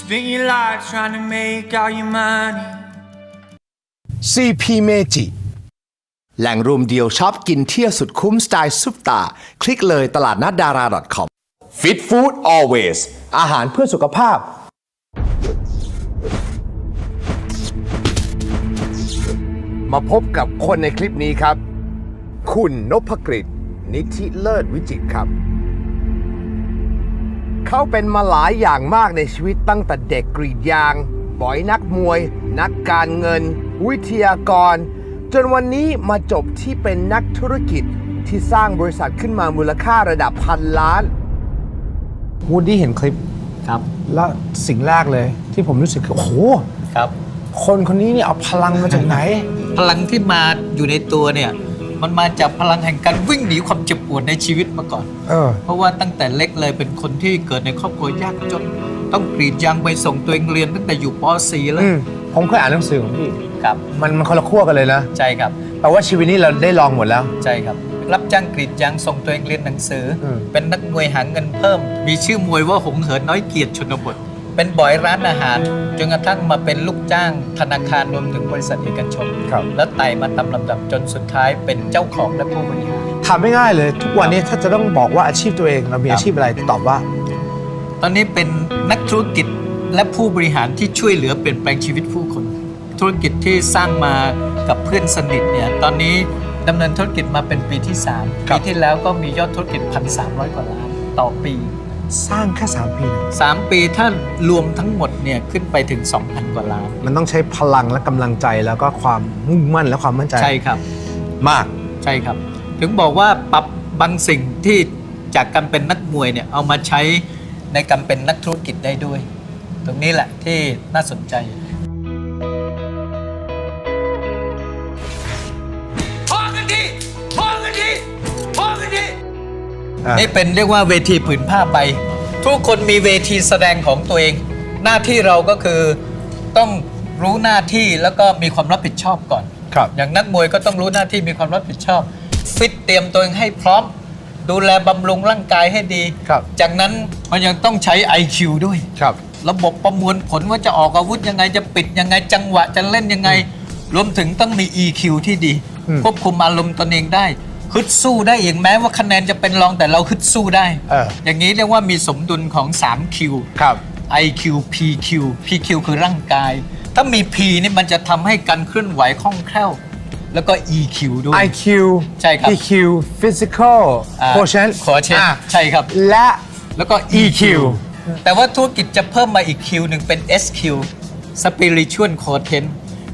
spend your life trying to make all your money. CP Meiji แหล่งรวมเดียวชอบกินเที่ยวสุดคุ้มสไตล์ซุปตา คลิกเลยตลาดนัดดารา .com Fit Food Always อาหารเพื่อสุขภาพ มาพบกับคนในคลิปนี้ครับ คุณนพกฤษนิธิเลิศวิจิตรครับ เขาเป็นมาหลายอย่างมากในชีวิตตั้งแต่เด็กกรีดยาง บ่อยนักมวย นักการเงิน วิทยากร จนวันนี้มาจบที่เป็นนักธุรกิจที่สร้างบริษัทขึ้นมามูลค่าระดับพันล้านวูดดี้เห็นคลิปครับ แล้วสิ่งแรกเลยที่ผมรู้สึกคือโอ้โหครับ คนคนนี้เนี่ยเอาพลังมาจากไหน พลังที่มาอยู่ในตัวเนี่ย มันมาจากพลังแห่งการวิ่งหนีความเจ็บปวดในชีวิตมาก่อน เออ เพราะว่าตั้งแต่เล็กเลยเป็นคนที่เกิดในครอบครัวยากจน ต้องกรีดยางไปส่งตัวเองเรียนตั้งแต่อยู่ป .4 แล้วอืมผมเคยอ่านหนังสือของพี่ ครับมันมันคนละขั้วกันเลยนะ ใช่ครับ แปลว่าชีวิตนี้เราได้ลองหมดแล้ว ใช่ครับ รับจ้างกรีดยางส่งตัวเองเรียนหนังสืออมเป็นนักมวยหาเงินเพิ่ม มีชื่อมวยว่าหงเหินน้อยเกียรติชนบท เป็นบ่อยร้านอาหาร จนกระทั่งมาเป็นลูกจ้างธนาคารรวมถึงบริษัทเอกชน ครับ แล้วไต่มาตามลำดับจนสุดท้ายเป็นเจ้าของและผู้บริหาร ถามไม่ง่ายเลย ทุกวันนี้ถ้าจะต้องบอกว่าอาชีพตัวเองเรามีครับอาชีพอะไรตอบว่า ตอนนี้เป็นนักธุรกิจและผู้บริหารที่ช่วยเหลือเปลี่ยนแปลงชีวิตผู้คน ธุรกิจที่สร้างมากับเพื่อนสนิทเนี่ยตอนนี้ดำเนินธุรกิจมาเป็นปีที่3ครัปีบ ที่แล้วก็มียอดธุรกิจ 1,300 กว่าล้านต่อปี สร้างแค่ 3 ปีเนี่ย3ปีถ้ารวมทั้งหมดเนี่ยขึ้นไปถึง 2,000 กว่าล้าน มันต้องใช้พลังและกำลังใจแล้วก็ความมุ่งมั่นและความมั่นใจใช่ครับ มาก ใช่ครับ ถึงบอกว่าปรับบางสิ่งที่จากการเป็นนักมวยเนี่ยเอามาใช้ในการเป็นนักธุรกิจได้ด้วย ตรงนี้แหละที่น่าสนใจ นี่เป็นเรียกว่าเวทีผืนผ้าใบ ทุกคนมีเวทีแสดงของตัวเอง หน้าที่เราก็คือต้องรู้หน้าที่แล้วก็มีความรับผิดชอบก่อน ครับ อย่างนักมวยก็ต้องรู้หน้าที่มีความรับผิดชอบ ฟิตเตรียมตัวเองให้พร้อม ดูแลบำรุงร่างกายให้ดี ครับ จากนั้นมันยังต้องใช้ IQ ด้วย ครับ ระบบประมวลผลว่าจะออกอาวุธยังไงจะปิดยังไงจังหวะจะเล่นยังไง รวมถึงต้องมี EQ ที่ดี อืมควบคุมอารมณ์ตนเองได้ ฮึดสู้ได้เองแม้ว่าคะแนนจะเป็นรองแต่เราฮึดสู้ได้เออ อย่างนี้เรียกว่ามีสมดุลของ 3Q ครับ IQ PQ PQ คือร่างกาย ถ้ามี P นี่มันจะทำให้การเคลื่อนไหวคล่องแคล่ว แล้วก็ EQ ด้วย IQ ใช่ครับ EQ Physical อ่า Quotient ขอเช่นอะใช่ครับ และ แล้วก็ EQ แต่ว่าธุรกิจจะเพิ่มมาอีก Q หนึ่งเป็น SQ Spiritual Content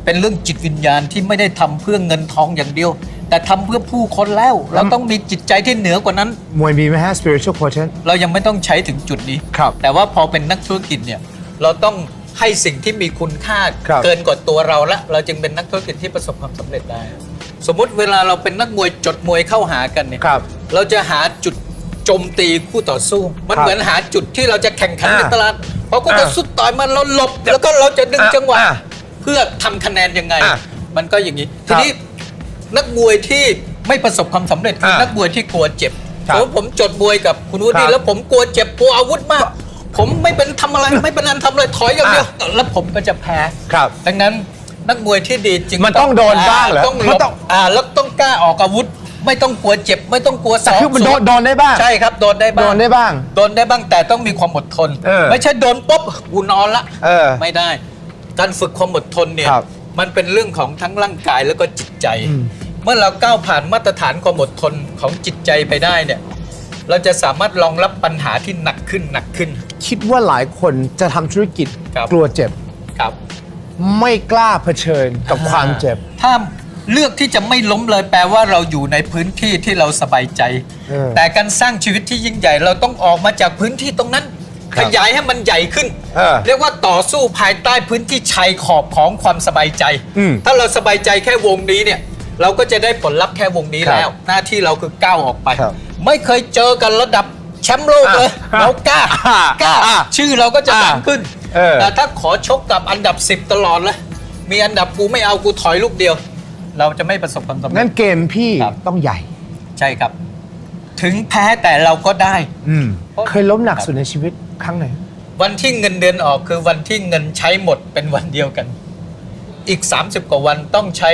เป็นเรื่องจิตวิญญาณที่ไม่ได้ทำเพื่อเงินทองอย่างเดียว แต่ทำเพื่อผู้คนแล้ว เราต้องมีจิตใจที่เหนือกว่านั้น มวยมีไหมฮะ Spiritual Quotient เรายังไม่ต้องใช้ถึงจุดนี้ ครับ แต่ว่าพอเป็นนักธุรกิจเนี่ย เราต้องให้สิ่งที่มีคุณค่าครับ เกินกว่าตัวเราละ เราจึงเป็นนักธุรกิจที่ประสบความสำเร็จได้ สมมุติเวลาเราเป็นนักมวยจดมวยเข้าหากันเนี่ย ครับ เราจะหาจุดโจมตีคู่ต่อสู้ มันครับเหมือนหาจุดที่เราจะแข่งขันอ่าในตลาดพอคู่ต่ออ่าสู้ต่อยมันเราหลบ แล้วก็เราจะดึงอ่าจังหวะ อ่าเพื่อทำคะแนนยังไง อ่ามันก็อย่างนี้คทีรับนี้ นักมวยที่ไม่ประสบความสำเร็จคืออานักมวยที่กลัวเจ็บครัสบมมติผมจดมวยกับคุณวุครัฒิบแล้วผมกลัวเจ็บกลัวอาวุธมาก ผมไม่เป็นทำอะไรไม่เป็นอันทำเลยถอยอย่างเดียวแล้วผมก็จะแพ้ครับดังนั้นนักมวยที่ดีจริงมันต้องโดนบ้างเหรอต้องหลมันบต้อง อ่าแล้วต้องกล้าออกอาวุธ ไม่ต้องกลัวเจ็บ ไม่ต้องกลัวสแต่อบคือมันโดนสวนโดนได้บ้าง ใช่ครับโดนได้บ้าง โดนได้บ้าง โดนได้บ้างแต่ต้องมีความอดทน เออไม่ใช่โดนปุ๊บกูนอนละเออไม่ได้ การฝึกความอดทนเนี่ย ครับมันเป็นเรื่องของทั้งร่างกายแล้วก็จิตใจ อืม เมื่อเราก้าวผ่านมาตรฐานความอดทนของจิตใจไปได้เนี่ย เราจะสามารถรองรับปัญหาที่หนักขึ้นหนักขึ้น คิดว่าหลายคนจะทำธุรกิจครับ กลัวเจ็บ ครับ ไม่กล้าเผชิญกับความเจ็บ ถ้าเลือกที่จะไม่ล้มเลยแปลว่าเราอยู่ในพื้นที่ที่เราสบายใจ เออ แต่การสร้างชีวิตที่ยิ่งใหญ่เราต้องออกมาจากพื้นที่ตรงนั้นครัขบยายให้มันใหญ่ขึ้น เออเรียกว่าต่อสู้ภายใต้พื้นที่ชายขอบของความสบายใจ อืม ถ้าเราสบายใจแค่วงนี้เนี่ย เราก็จะได้ผลลัพธ์แค่วงนี้ครับแล้ว หน้าที่เราคือก้าวออกไป ครับไม่เคยเจอกันระดับแชมป์โลกเลยอะเรากล้าอะกล้า อะชื่อเราก็จะดังอะขึ้นเออ แต่ถ้าขอชกกับอันดับ 10 ตลอดเลยมีอันดับกูไม่เอากูถอยลูกเดียว เราจะไม่ประสบความสำเร็งั้จ นเกมพี่ครับ ต้องใหญ่ ใช่ครับ ถึงแพ้แต่เราก็ได้ อืมเพราะเคยล้มหนักสุดในชีวิตครั้งไหน วันที่เงินเดือนออกคือวันที่เงินใช้หมดเป็นวันเดียวกัน อีก 30 กว่าวันต้องใช้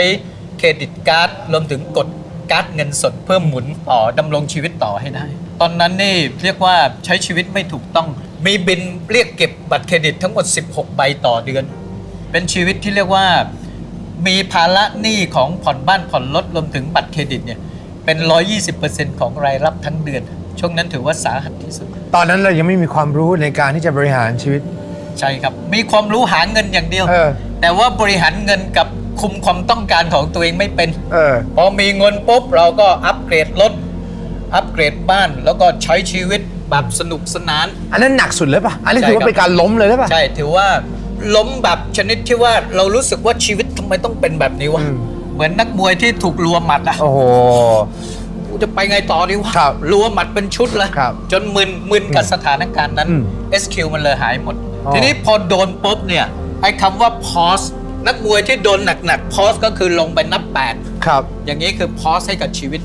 เครดิตการ์ดรวมถึงกดการ์ดเงินสดเพิ่มหมุนต่อดำรงชีวิตต่อให้ได้ ตอนนั้นนี่เรียกว่าใช้ชีวิตไม่ถูกต้อง มีบินเรียกเก็บบัตรเครดิตทั้งหมด 16 ใบต่อเดือน เป็นชีวิตที่เรียกว่ามีภาระหนี้ของผ่อนบ้านผ่อนรถรวมถึงบัตรเครดิตเนี่ยเป็น 120%ของรายรับทั้งเดือน ช่วงนั้นถือว่าสาหัสที่สุด ตอนนั้นเรายังไม่มีความรู้ในการที่จะบริหารชีวิต ใช่ครับ มีความรู้หาเงินอย่างเดียว เออ แต่ว่าบริหารเงินกับ คุมความต้องการของตัวเองไม่เป็น เออ พอมีเงินปุ๊บเราก็อัปเกรดรถ อัปเกรดบ้าน แล้วก็ใช้ชีวิตแบบสนุกสนาน อันนั้นหนักสุดเลยป่ะ อันนี้ใช่ถือว่าครับเป็นการล้มเลยหรือป่ะ ใช่ถือว่าล้มแบบชนิดที่ว่าเรารู้สึกว่าชีวิตทำไมต้องเป็นแบบนี้วะ อืม เหมือนนักมวยที่ถูกรัวหมัดอะ โอ้โห กูจะไปไงต่อดีวะครับรัวหมัดเป็นชุดเลยครับจนมึนมึนกับสถานการณ์นั้น อืม SQ มันเลยหายหมด อ๋อ ทีนี้พอโดนปุ๊บเนี่ย ไอ้คำว่า pause นักมวยที่โดนหนักๆ pause ก็คือลงไปนับ8ครับ อย่างนี้คือ pause ให้กับชีวิต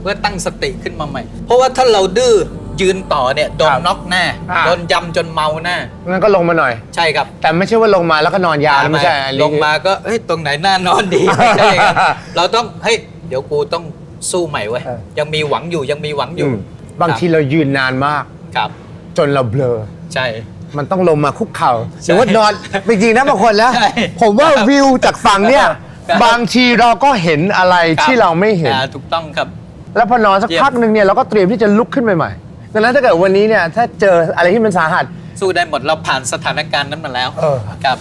เพื่อตั้งสติขึ้นมาใหม่ เพราะว่าถ้าเราดื้อยืนต่อเนี่ยโดนครับน็อกแน่อ่า โดนยำจนเมาแน่งั้นก็ลงมาหน่อย ใช่ครับแต่ไม่ใช่ว่าลงมาแล้วก็นอนยาวนะไม่ใช่อันนี้ ลงมาก็เฮ้ยตรงไหนน่านอนดีไม่ใช่ครับ เราต้องเฮ้ยเดี๋ยวกูต้องสู้ใหม่เว้ยเออ ยังมีหวังอยู่ยังมีหวังออืยู่ มบางทีเรายืนนานมาก ครับจนเราเบลอ ใช่ มันต้องลงมาคุกเข่าหรือว่านอนจริงๆนะบางคนนะใช่ผมว่าวิวจากฝั่งเนี่ย ครับ บางทีเราก็เห็นอะไรที่เราไม่เห็น อ่าถูกต้องครับ แล้วพอนอนสักเยี่ยม พักหนึ่งเนี่ยเราก็เตรียมที่จะลุกขึ้นไปใหม่ดังนั้นถ้าเกิดวันนี้เนี่ยถ้าเจออะไรที่มันสาหัส สู้ได้หมดเราผ่านสถานการณ์นั้นมาแล้วเออ ครับ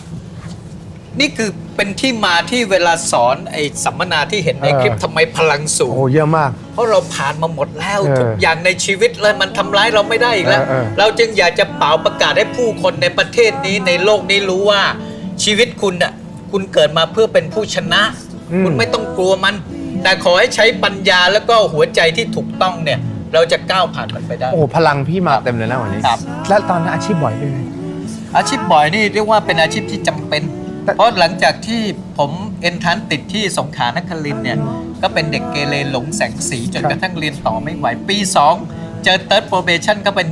นี่คือเป็นที่มาที่เวลาสอนไอ้สัมมนาที่เห็นในคลิปเออทำไมพลังสูโอ้งโหเยอะมาก เพราะเราผ่านมาหมดแล้วเออทุกอย่างในชีวิตเลยมันทำร้ายเราไม่ได้อีกแล้ว เออเออ เราจึงอยากจะเป่าประกาศให้ผู้คนในประเทศนี้ในโลกนี้รู้ว่าชีวิตคุณน่ะคุณเกิดมาเพื่อเป็นผู้ชนะ คุณไม่ต้องกลัวมัน แต่ขอให้ใช้ปัญญาแล้วก็หัวใจที่ถูกต้องเนี่ย เราจะก้าวผ่านมันไปได้ โอ้โหพลังพี่มาเต็มเลยนะวันนี้ ครับ แล้วตอนนั้นอาชีพบ่อยเป็นไงอาชีพบ่อยนี่เรียกว่าเป็นอาชีพที่จำเป็นแต่ เพราะหลังจากที่ผมเอนทรานซ์ติดที่สงขลานครินทร์เนี่ย ก็เป็นเด็กเกเรหลงแสงสีจนกระทั่งเรียนต่อไม่ไหว ปี2เจอเติร์ดโปรเบชั่นก็เป็น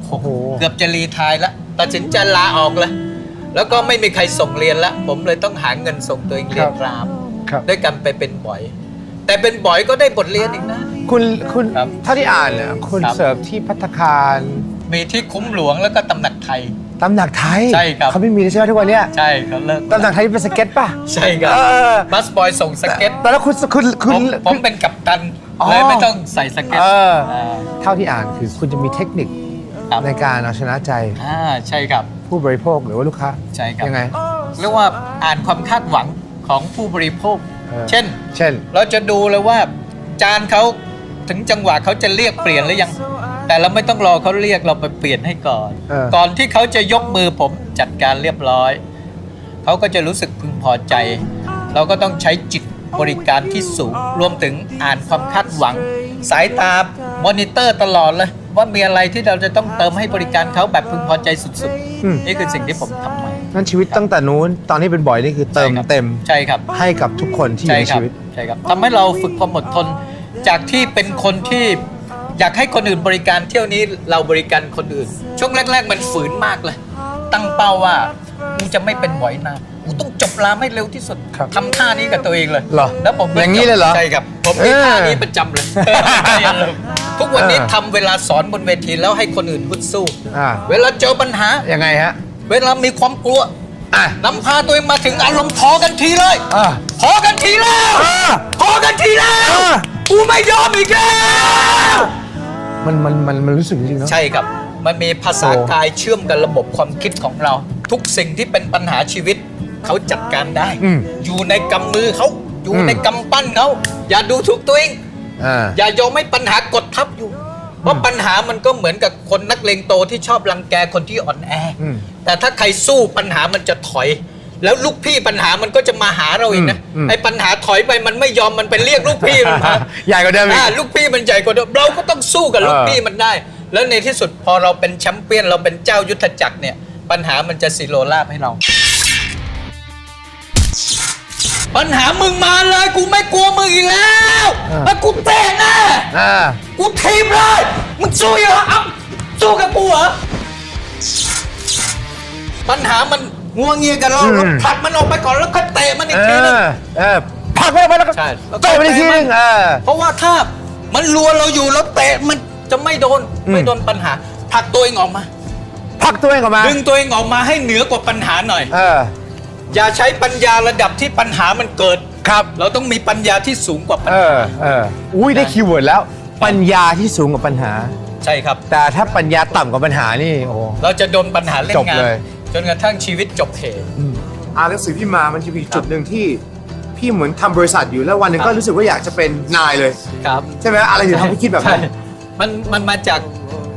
1.66 เกือบจะรีไทายแล้วตัดสินใจลาออกเลยแล้วก็ไม่มีใครส่งเรียนละ ผมเลยต้องหาเงินส่งตัวเองเรียนรามครับด้วยกันไปเป็นบ่อย แต่เป็นบ่อยก็ได้บทเรียนอีกนะ คุณคุณครับเท่าที่อ่านเนี่ยคุณครับเสิร์ฟที่พัตตาคารมีที่คุ้มหลวงแล้วก็ตำหนักไทย ตำหนักไทยใช่ครับ เขาไม่มีใช่ไหมทุกวันเนี้ยใช่เขาเลิกตำหนักไทยเป็นสเก็ตป่ะ ใช่ครับเออ บัสบอยส่งสเก็ตแต่แล้วคุณคุณคุผณ มผมเป็นกัปตันอ๋อ เลยไม่ต้องใส่สเก็ตเอออ่าเท่าที่อ่านคือคุณจะมีเทคนิคครับในการเอาชนะใจอ่าใช่ครับ ผู้บริโภคหรือว่าลูกค้าใช่ครับ ยังไง เรียกว่าอ่านความคาดหวังของผู้บริโภค เออ เช่น เช่น เราจะดูเลยว่า จานเขาถึงจังหวะเขาจะเรียกเปลี่ยนหรือยัง แต่เราไม่ต้องรอเขาเรียกเราไปเปลี่ยนให้ก่อน เออ ก่อนที่เขาจะยกมือผมจัดการเรียบร้อย เขาก็จะรู้สึกพึงพอใจ เราก็ต้องใช้จิตบริการที่สูง รวมถึงอ่านความคาดหวัง สายตามอนิเตอร์ตลอดเลย ว่ามีอะไรที่เราจะต้องเติมให้บริการเขาแบบพึงพอใจสุดอืม ๆ นี่คือสิ่งที่ผมทำมา นั่นชีวิตตั้งแต่นู้นตอนที่เป็นบ่อยนี่คือเติมใช่ครับ เต็มใช่ครับ ให้กับทุกคนที่อยู่ใช่ในครับชีวิต ใช่ครับทำให้เราฝึกความอดทนจากที่เป็นคนที่ อยากให้คนอื่นบริการเที่ยวนี้เราบริการคนอื่น ช่วงแรก ๆ มันฝืนมากเลย ตั้งเป้าว่ากูจะไม่เป็นบ่อยนะกูต้องจบรามให้เร็วที่สุดครับทำท่านี้กับตัวเองเลยเหรอแล้วผมก็อย่างนี้เลยเหรอใช่ครับผมมีเออท่านี้ประจำเลยทุกวันนี้เออทำเวลาสอนบนเวทีแล้วให้คนอื่นพูดสู้ อ่าเวลาเจอปัญหา ยังไงฮะเวลามีความกลัวอะนำพาตัวเองมาถึงอารมณ์พอกันทีเลย อ่าพอกันทีแล้ว อ่าพอกันทีแล้ว อ่า กูไม่ยอมอีกแล้ว มันมันมันมันรู้สึกจริงๆเนาะใช่ครับ มันมีภาษากายเชื่อมกับระบบความคิดของเรา ทุกสิ่งที่เป็นปัญหาชีวิตเขาจัดการได้ อืม อยู่ในกำมือเขาอยู่อืม ในกำปั้นเขาอย่าดูถูกตัวเอง อ่า อย่ายอมให้ปัญหากดทับอยู่ เพราะปัญหามันก็เหมือนกับคนนักเลงโตที่ชอบรังแกคนที่อ่อนแออมแต่ถ้าใครสู้ปัญหามันจะถอย แล้วลูกพี่ปัญหามันก็จะมาหาเราอีกนะอืมอืม ไอ้ปัญหาถอยไปมันไม่ยอมมันไปเรียกลูกพี่มันมา ใหญ่กว่าเดิมอีก อ่าลูกพี่มันใหญ่กว่าเดิมเราก็ต้องสู้กับลูกเออพี่มันได้ แล้วในที่สุดพอเราเป็นแชมป์เปี้ยนเราเป็นเจ้ายุทธจักรเนี่ย ปัญหามันจะสิโรราบให้เรา ปัญหามึงมาเลย กูไม่กลัวมึงอีกแล้วแล้วกูเตะแน่อ่า กูทีมเลยมึงสู้เหรอเอ้าสู้กับกูเหรอปัญหามัน งัวเงียกับเราเราผลักมันออกไปก่อนแล้วก็เตะมันอีกเอทีนึงอเออผลักไปไปแล้วก็ใช่เตะไปอีกทีนึงเออเพราะว่าถ้ามันรัวเราอยู่แล้วเตะมันจะไม่โดนอืมไม่โดนปัญหาผลักตัวเองออกมาผลักตัวเองออกมาดึงตัวเองออกมาให้เหนือกว่าปัญหาหน่อย เออ อย่าใช้ปัญญาระดับที่ปัญหามันเกิดครับ เราต้องมีปัญญาที่สูงกว่าปัญเอหาอเอออุ้ยได้คีย์เวิร์ดแล้ว ปัญญาที่สูงกว่าปัญหา ใช่ครับ แต่ถ้าปัญญาต่ำกว่าปัญหานี่โอ้เราจะโดนปัญหาเล่นจบงานเลย จนกระทั่งชีวิตจบเหตุอ่านหนังสือพี่มามันจะมีจุดหนึ่งที่พี่เหมือนทำบริษัทอยู่แล้ววันหนึ่งก็รู้สึกว่าอยากจะเป็นนายเลย ครับ ใช่ไหมอะไรถึงทำให้คิดแบบนั้น ใช่มันมันมาจาก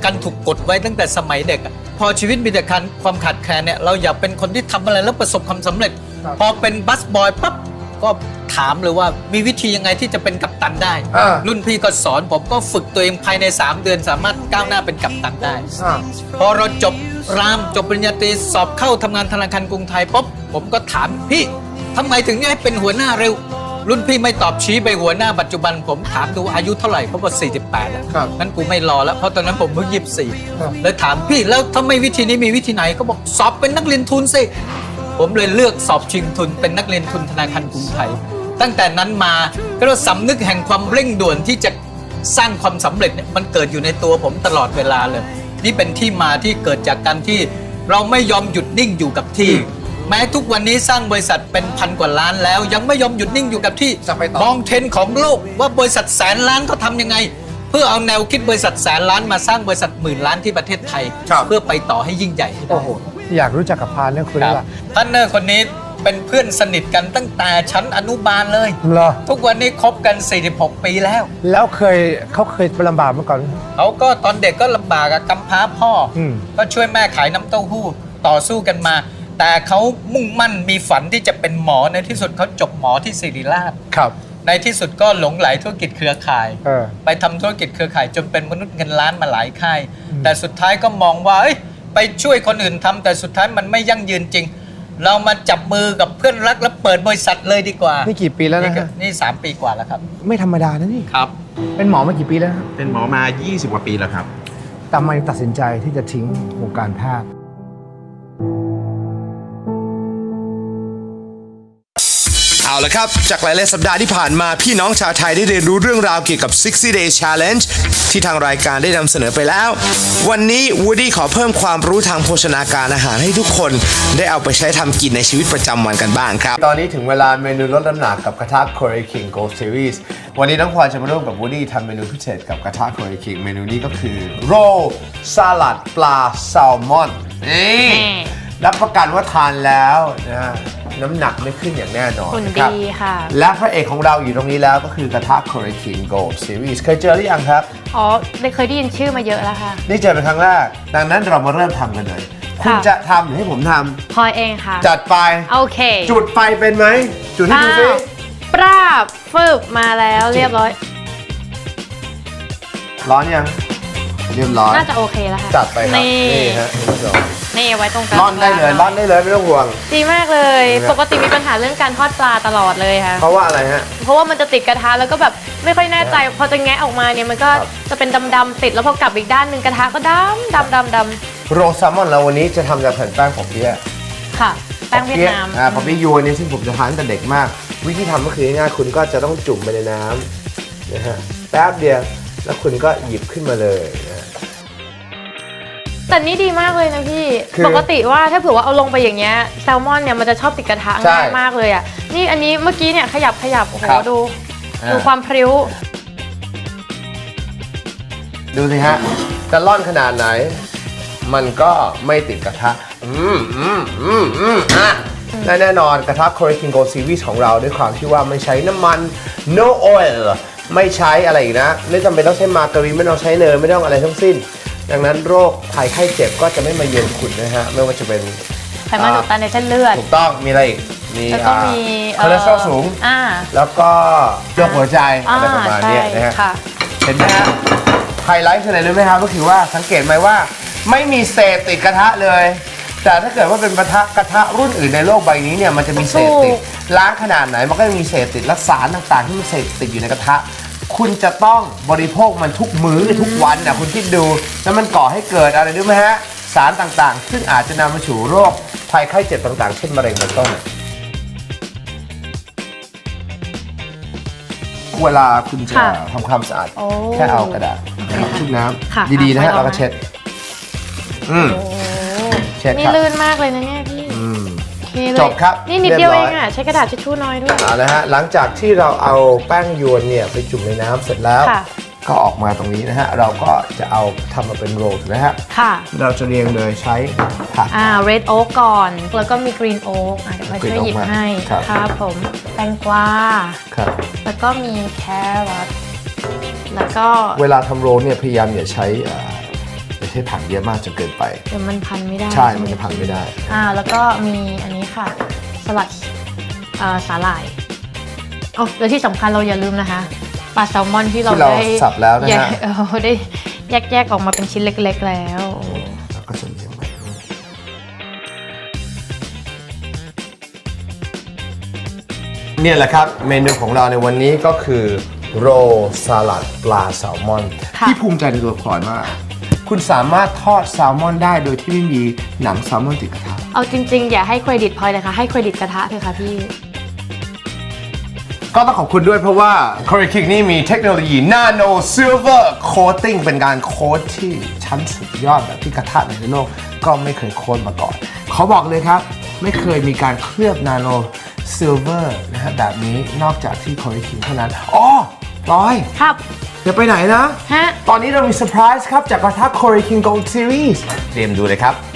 การถูกกดไว้ตั้งแต่สมัยเด็กอะพอชีวิตมีแต่การความขาดแคลนเนี่ยเราอยากเป็นคนที่ทำอะไรแล้วประสบความสำเร็จ ครับ พอเป็นบัสบอยปั๊บ ก็ถามเลยว่ามีวิธียังไงที่จะเป็นกัปตันได้ อ่า รุ่นพี่ก็สอนผมก็ฝึกตัวเองภายใน 3 เดือนสามารถก้าวหน้าเป็นกัปตันได้ อ่า พอเราจบรามจบปริญญาตรีสอบเข้าทำงานธนาคารกรุงไทยปุ๊บผมก็ถามพี่ทำไมถึงให้เป็นหัวหน้าเร็ว รุ่นพี่ไม่ตอบชี้ไปหัวหน้าปัจจุบัน ผมถามดูอายุเท่าไหร่เขาบอก48แล้วครับงั้นกูไม่รอแล้วเพราะตอนนั้นผมเพิ่งยี่สิบสี่ครับ เลยถามพี่แล้วถ้าไม่วิธีนี้มีวิธีไหนเขาบอกสอบเป็นนักเรียนทุนสิ ผมเลยเลือกสอบชิงทุนเป็นนักเรียนทุนธนาคารกรุงไทย ตั้งแต่นั้นมาก็เรียกว่าสำนึกแห่งความเร่งด่วนที่จะสร้างความสำเร็จเนี่ยมันเกิดอยู่ในตัวผมตลอดเวลาเลย นี่เป็นที่มาที่เกิดจากการที่เราไม่ยอมหยุดนิ่งอยู่กับที่ แม้ทุกวันนี้สร้างบริษัทเป็นพันกว่าล้านแล้ว ยังไม่ยอมหยุดนิ่งอยู่กับที่จะไปต่อมองเทรนด์ของโลกว่าบริษัทแสนล้านเขาทำยังไง เพื่อเอาแนวคิดบริษัทแสนล้านมาสร้างบริษัทหมื่นล้านที่ประเทศไทยครับเพื่อไปต่อให้ยิ่งใหญ่ให้ได้โอ้โหอยากรู้จักกับพานเนี่ยคุณคแล้รัวบล่ะท่านเนอร์คนนี้เป็นเพื่อนสนิทกันตั้งแต่ชั้นอนุบาลเลย เหรอทุกวันนี้คบกัน 46 ปีแล้ว แล้วเคยเขาเคยลำบากมาก่อนไหมเขาก็ตอนเด็กก็ลำบากอะกำพร้าพ่ออม ก็ช่วยแม่ขายน้ำเต้าหู้ต่อสู้กันมา แต่เขามุ่งมั่นมีฝันที่จะเป็นหมอในที่สุดเขาจบหมอที่ศิริราช ครับ ในที่สุดก็หลงไหลธุรกิจเครือข่าย เออ ไปทำธุรกิจเครือข่ายจนเป็นมนุษย์เงินล้านมาหลายค่ายแต่สุดท้ายก็มองว่าเอ้ย ไปช่วยคนอื่นทำแต่สุดท้ายมันไม่ยั่งยืนจริง เรามาจับมือกับเพื่อนรักแล้วเปิดบริษัทเลยดีกว่า นี่กี่ปีแล้วนะก็ฮะ นี่สามปีกว่าแล้วครับ ไม่ธรรมดานะนี่ ครับ เป็นหมอมากี่ปีแล้วฮะเป็นหมอมา 20 กว่าปีแล้วครับ ทำไมตัดสินใจที่จะทิ้งวงการแพทย์ เอาละครับ จากหลายๆสัปดาห์ที่ผ่านมาพี่น้องชาวไทยได้เรียนรู้เรื่องราวเกี่ยวกับ 60 Day Challenge ที่ทางรายการได้นำเสนอไปแล้ว วันนี้วูดี้ขอเพิ่มความรู้ทางโภชนาการอาหารให้ทุกคน ได้เอาไปใช้ทำกินในชีวิตประจำวันกันบ้างครับ ตอนนี้ถึงเวลาเมนูลดน้ำหนักกับกระทะ Korea King Gold Series วันนี้น้องพลอยจะมาร่วมกับวูดี้ทำเมนูพิเศษกับกระทะ Korea King เมนูนี้ก็คือโรลสลัดปลาแซลมอนนี่ รับประกันว่าทานแล้วนะฮะน้ำหนักไม่ขึ้นอย่างแน่นอนหุ่นนะครับ ดีค่ะ และพระเอกของเราอยู่ตรงนี้แล้วก็คือกระทะ Korea King Gold Series เคยเจอหรือยังครับ อ๋อได้เคยได้ยินชื่อมาเยอะแล้วค่ะ นี่เจอเป็นครั้งแรก ดังนั้นเรามาเริ่มทำกันเลย คุณค่ะ จะทำหรือให้ผมทพลอยเองค่ะำจัดไป โอเคจุดไฟเป็นไหม จุดให้ดูสิอ้าวปราบฝึกมาแล้วเรียบร้อย ร้อนยัง เรียบร้อย น่าจะโอเคแล้วค่ะจัดไปครับ นี่นี่ฮะคุณผู้ชม นี่ไว้ตรงกลางร่อนได้เลยร่อนได้เลยไม่ต้องห่วง ดีมากเลยนี่นะปกติมีปัญหาเรื่องการทอดปลาตลอดเลยค่ะ เพราะว่าอะไรฮะ เพราะว่ามันจะติดกระทะแล้วก็แบบไม่ค่อยแน่ใจพอจะแงะออกมาเนี่ยมันก็ครับจะเป็นดำๆติดแล้วพอกลับอีกด้านหนึ่งกระทะก็ดำดำดำดำโรลแซลมอนเราวันนี้จะทำจากแผ่นแป้งของเปี๊ยะค่ะ แป้งเวียดนาม อ่าปอเปี๊ยะยวนนี่ซึ่งผมจะทานตั้งแต่เด็กมาก วิธีทำก็คือง่ายๆคุณก็จะต้องจุ่มไปในน้ำนะฮะแป๊บเดียวแล้วคุณก็หยิบขึ้นมาเลยนะ แต่นี่ดีมากเลยนะพี่ คือปกติว่าถ้าเผื่อว่าเอาลงไปอย่างเงี้ยแซลมอนเนี่ยมันจะชอบติดกระทะใช่ง่ายมากเลยอะ นี่อันนี้เมื่อกี้เนี่ยขยับขยับโอ้โหครับดู อ่า ดูความพริ้ว ดูสิฮะ จะร่อนขนาดไหน มันก็ไม่ติดกระทะ อืมอืมอืมอืมอะและแน่นอนกระทะ Korea King Gold Series ของเราด้วยความที่ว่าไม่ใช้น้ำมัน no oil ไม่ใช้อะไรอีกนะ ไม่จำเป็นต้องใช้มาการีนไม่ต้องใช้เนยไม่ต้องอะไรทั้งสิ้น ดังนั้นโรคภัยไข้เจ็บก็จะไม่มาเยือนคุณนะฮะไม่ว่าจะเป็นไขมันอุดตันในเส้นเลือด ถูกต้องมีอะไรอีกมีแล้วก็มีคอเลสเตอรอลสูง อ่า แล้วก็โรคหัวใจอ่าอะไรประมาณใช่เนี้ยนะฮะค่ะ เห็นไหมฮะไฮไลท์คืออะไรรู้ไหมครับก็คือว่าสังเกตไหมว่าไม่มีเศษติดกระทะเลย แต่ถ้าเกิดว่าเป็นกระทะกระทะรุ่นอื่นในโลกใบนี้เนี่ยมันจะมีเศษติดถูก ล้างขนาดไหนมันก็ยังมีเศษติดและสารต่างๆที่มีเศษติดอยู่ในกระทะ คุณจะต้องบริโภคมันทุกมื้อทุกวันนะคุณคิดดู แล้วมันก่อให้เกิดอะไรรู้ไหมฮะ สารต่างๆ ซึ่งอาจจะนำมาสู่โรคภัยไข้เจ็บต่างๆ เช่นมะเร็งเป็นต้น เวลาคุณจะค่ะทำความสะอาด โอ้แค่เอากระดาษชุบน้ค่ะำดีๆนะฮะค่ะแล้วก็เช็ด อืม โอ้เช็ดนี่ครับลื่นมากเลยนะเนี่ย พี่อืมโอเคเลยจบครับนี่นิดเดียวเรีเอยบร้อยงอะ ใช้กระดาษทิชชู่น้อยด้วย เอาละฮะหลังจากที่เราเอาแป้งยวนเนี่ยไปจุ่มในน้ำเสร็จแล้ว ค่ะ ก็ออกมาตรงนี้นะฮะ เราก็จะเอาทำมาเป็นโรลถูกไหมฮะ ค่ะ เราจะเรียงโดยใช้ผัก อ่า red oak ก่อน แล้วก็มี green oak อะเดี๋ยวมาช่วย green oak หยิบมาให้ครับครับผมแตงกวา ครับ แล้วก็มีแครอทแล้วก็ เวลาทำโรลเนี่ยพยายามอย่าใช้เอ่ออย่า ใช้ผักเยอะมากจนเกินไป เดี๋ยวมันพันไม่ได้ใช่มันจะพังไม่ได้ อ่าแล้วก็มีอันนี้ค่ะ สลัดเอ่อสาหร่ายอ๋อแล้วที่สำคัญเราอย่าลืมนะคะปลาแซลมอนที่เราที่เราได้สับแล้วนะฮะ แยกเออได้แยกแยกๆออกมาเป็นชิ้นเล็ก ๆ แล้ว แล้วก็จะเลี้ยงไปเนี่ยแหละครับเมนูของเราในวันนี้ก็คือโรลสลัดปลาแซลมอน ค่ะ ที่ภูมิใจในตัวพลอยมาก คุณสามารถทอดแซลมอนได้โดยที่ไม่มีหนังแซลมอนติดกระทะ เอาจริง ๆ อย่าให้เครดิตพลอยเลยค่ะ ให้เครดิตกระทะเถอะค่ะพี่ ก็ต้องขอบคุณด้วยเพราะว่า c o r e King นี่มีเทคโนโลยี Nano Silver Coating เป็นการโค้ดที่ชั้นสุดยอดแบบที่กระทะไหนในโลก ก็ไม่เคยโค้ดมาก่อน เขาบอกเลยครับ ไม่เคยมีการเคลือบ Nano Silver นะฮะแบบนี้นอกจากที่ c o r e King เท่านั้นอ๋อร้อย ครับ อย่าไปไหนนะ ฮะ ตอนนี้เรามีเซอร์ไพรส์ครับ จากกระทะ c o r e King Gold Series เตรียมดูเลยครับ